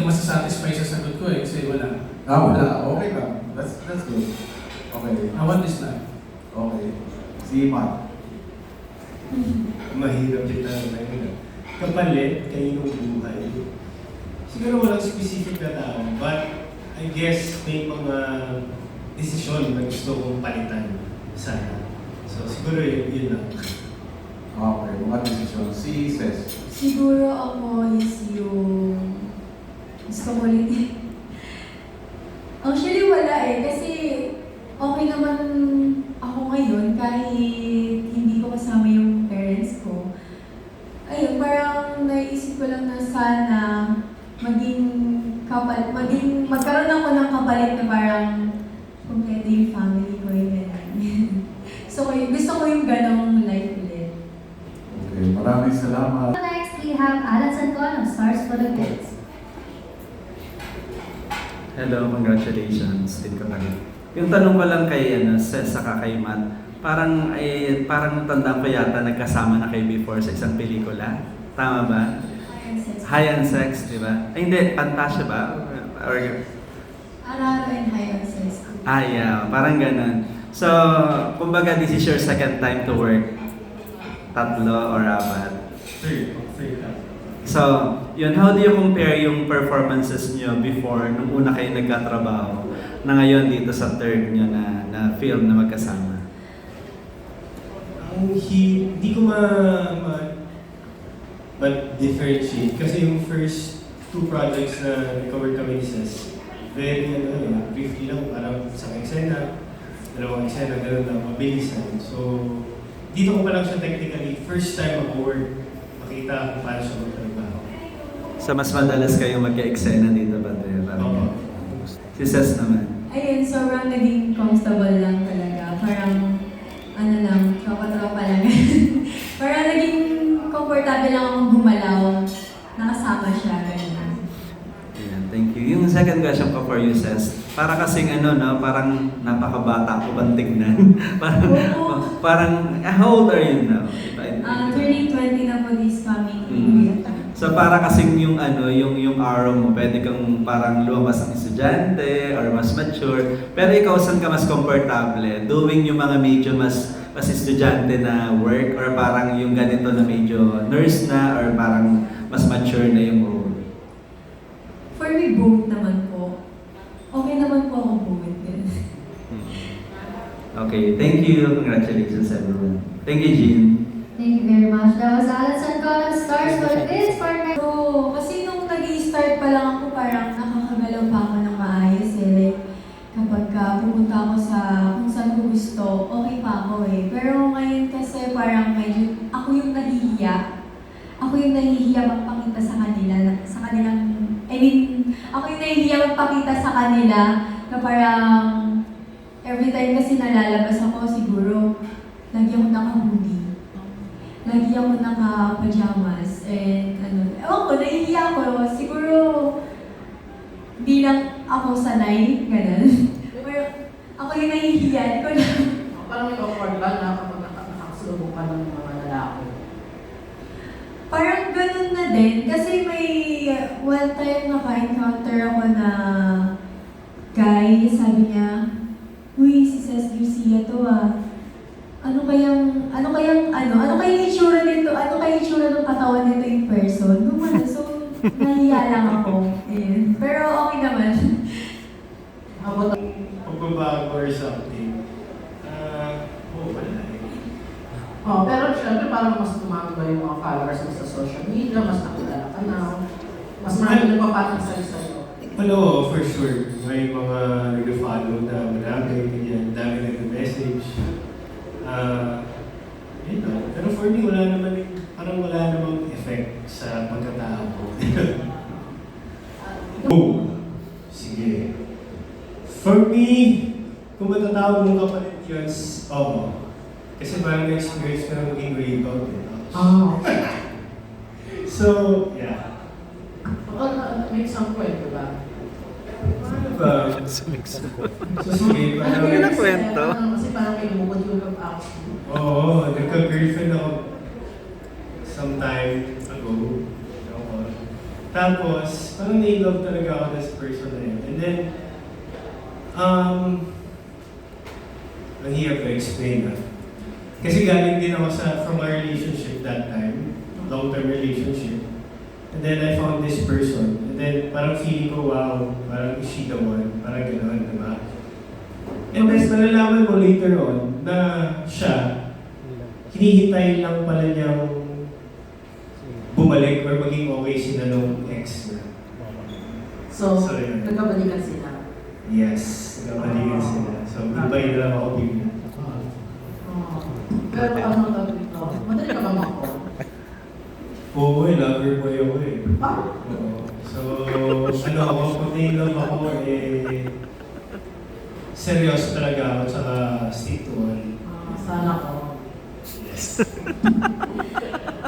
ka masasatisfy sa sagot ko eh, kasi wala. Ah, wala. Okay lang. That's, that's good. Okay. I want this life. Okay. Si Matt. Mahirap din na ngayon. Kapalit, kayo ng buhay. Siguro walang specific na tao, but I guess may mga desisyon na gusto kong palitan sana. So siguro yun, yun lang. Okay. Mga desisyon. Si Ses. Siguro ako is yung gusto ko ulit. Actually, wala eh. Kasi okay naman ako ngayon kahit hindi ko kasama yung parents ko. Ayun, parang naisip ko lang na sana maging kapal, maging, magkaroon ako ng kapalit na parang kompleto yung family ko yung gano'n. so, gusto ko yung ganong life ulit. Okay. Maraming salamat. Next, we have Alan Santon of Stars for the Kids. Hello, congratulations din ko kami. Yung tanong ko lang kay ano, sa saka kay Matt, parang ay parang tandaan ko yata nagkasama na kayo before sa isang pelikula. Tama ba? High and Sex, di ba? Ay, hindi, Fantasia ba? Or, Araro and high on sex. ah, yeah, parang ganun. So, kumbaga, this is your second time to work. Tatlo or apat. Third, third lang. So, yun, how do you compare yung performances nyo before, nung una kayo nagkatrabaho, na ngayon dito sa third nyo na, na film na magkasama? Ang hi- hindi ko ma, ma, ma-differentiate kasi yung first two projects na recover kami ni Ses, very ano, eh, briefly lang, parang isang eksena, dalawang eksena, ganun lang, mabilisan. So, dito ko pa lang siya technically, first time ako-work, makita kung paano siya magtrabaho. So, mas madalas kayo magka-eksena dito ba? Dre? Oo. Si Ses naman. Ayun, sobrang naging comfortable lang talaga. Parang, ano lang, tropa-tropa lang. Parang naging comfortable lang akong gumalaw. Nakasama siya, ganun. Ayan, thank you. Yung second question ko for you, Ses, para kasing ano, no, parang napakabata ko bang tignan? parang, Oo. parang, how old are you now? If I- Ah, turning 20 na po this. So para kasing yung ano, yung yung araw mo, pwede kang parang lumabas ng estudyante or mas mature. Pero ikaw saan ka mas komportable? Doing yung mga medyo mas mas estudyante na work or parang yung ganito na medyo nurse na or parang mas mature na yung role? For me, both naman po. Okay naman po ako both. ganun. Okay, thank you. Congratulations everyone. Thank you, Jean. Thank you very much. That was Alan Santon of Stars for the Kids for next. Pero, kasi nung nag start pa lang ako, parang nakakagalaw pa ako ng maayos eh. Like, kapag ka pupunta ako sa kung saan ko gusto, okay pa ako eh. Pero ngayon kasi parang medyo, ako yung nahihiya. Ako yung nahihiya magpakita sa kanila, sa kanilang, I mean, ako yung nahihiya magpakita sa kanila na parang every time kasi nalalabas ako, siguro, lagi ako naka-hoodie. Lagi ako naka-pajamas and ano, ewan ko, nahihiya ako. Siguro, bilang ako sanay, ganun. Pero ako yung nahihiya, hindi ko lang. Parang may awkward ba na kapag naka- nakakasalubong ka ng mga lalaki? Parang ganun na din. Kasi may one time naka-encounter ako na guy, sabi niya, Cez Lucia to ah. Ano kayang, ano kayang, ano, ano kayang itsura nito, ano kayang itsura ng katawan nito in person? Gumano, so, nahiya lang ako. Ayun. Pero okay naman. How about Pagbabago or something, ah, oo, wala eh. Oh, pero syempre parang mas tumatagal yung mga followers mo sa social media, mas nakilala ka na, mas marami na papatang sa sa'yo. Hello, for sure. May mga nag-follow na marami, ganyan, dami nag-message. Ah, yun lang. Pero for me, wala naman, eh, parang wala namang effect sa pagkatao ko. oh, sige. For me, kung matatawag mong kapalit yun, oo. Kasi parang na-experience ko na maging breakout eh. Oh. So, yeah. Baka make some point, di ba? Ano ba? So, sige, Ano parang... yun ang kwento? Ano, Kasi parang may lumukod yung pag-action. Oo, nagka-girlfriend ako sometime ago. Tapos, parang na-love talaga ako this person na yun. And then, um, ang hirap ko explain na. Kasi galing din ako sa, from a relationship that time, long-term relationship. And then I found this person. Then parang feeling ko, wow, parang is she the one? Parang gano'n, di ba? And then malalaman mo later on na siya, hinihintay lang pala niyang bumalik or maging okay sila nung ex niya. So, So, yun. nagkabalikan sila. Yes, nagkabalikan sila. So, goodbye na lang ako, Bibi. Oh. Pero ano tawag dito? Madali ka ba mako? Oo, eh, lover boy ako eh. Ah, Oo. So, ano ako, na-love ako, eh, seryoso talaga ako, to one. ah, sana ko. Yes.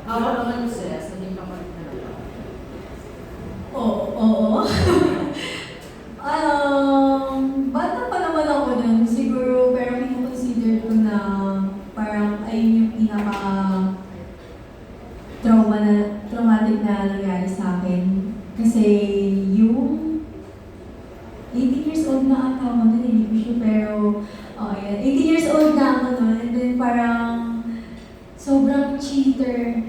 Ako naman yung sis, naging kapalit na lang. Oo. Oo. um, bata pa naman ako nun, siguro, pero kinoconsider ko na parang ayun yung pinaka trauma na, traumatic na nangyari sa akin. Kasi yung 18 years old na ata ako nun, hindi ko sure, pero yan. 18 years old na ako nun, and then parang sobrang cheater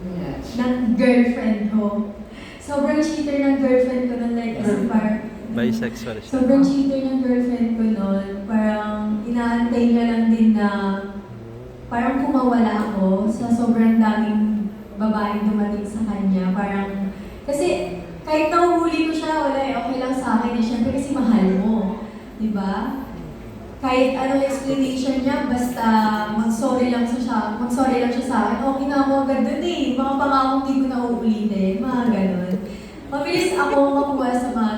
Yes. ng girlfriend ko. Sobrang cheater ng girlfriend ko nun, like, as in parang, Bisexual siya. sobrang cheater ng girlfriend ko nun. Parang, inaantay niya lang din na, parang kumawala ako sa sobrang daming babaeng dumating sa kanya. Parang, kasi, kahit nahuhuli ko siya, wala eh, okay lang sa akin. Eh, syempre kasi mahal mo. Di ba? Kahit anong explanation niya, basta mag-sorry lang siya, siya mag-sorry lang siya sa akin, okay na ako agad dun eh. Mga pangakong di ko na uulitin, mga ganun. Mabilis ako makuha sa mga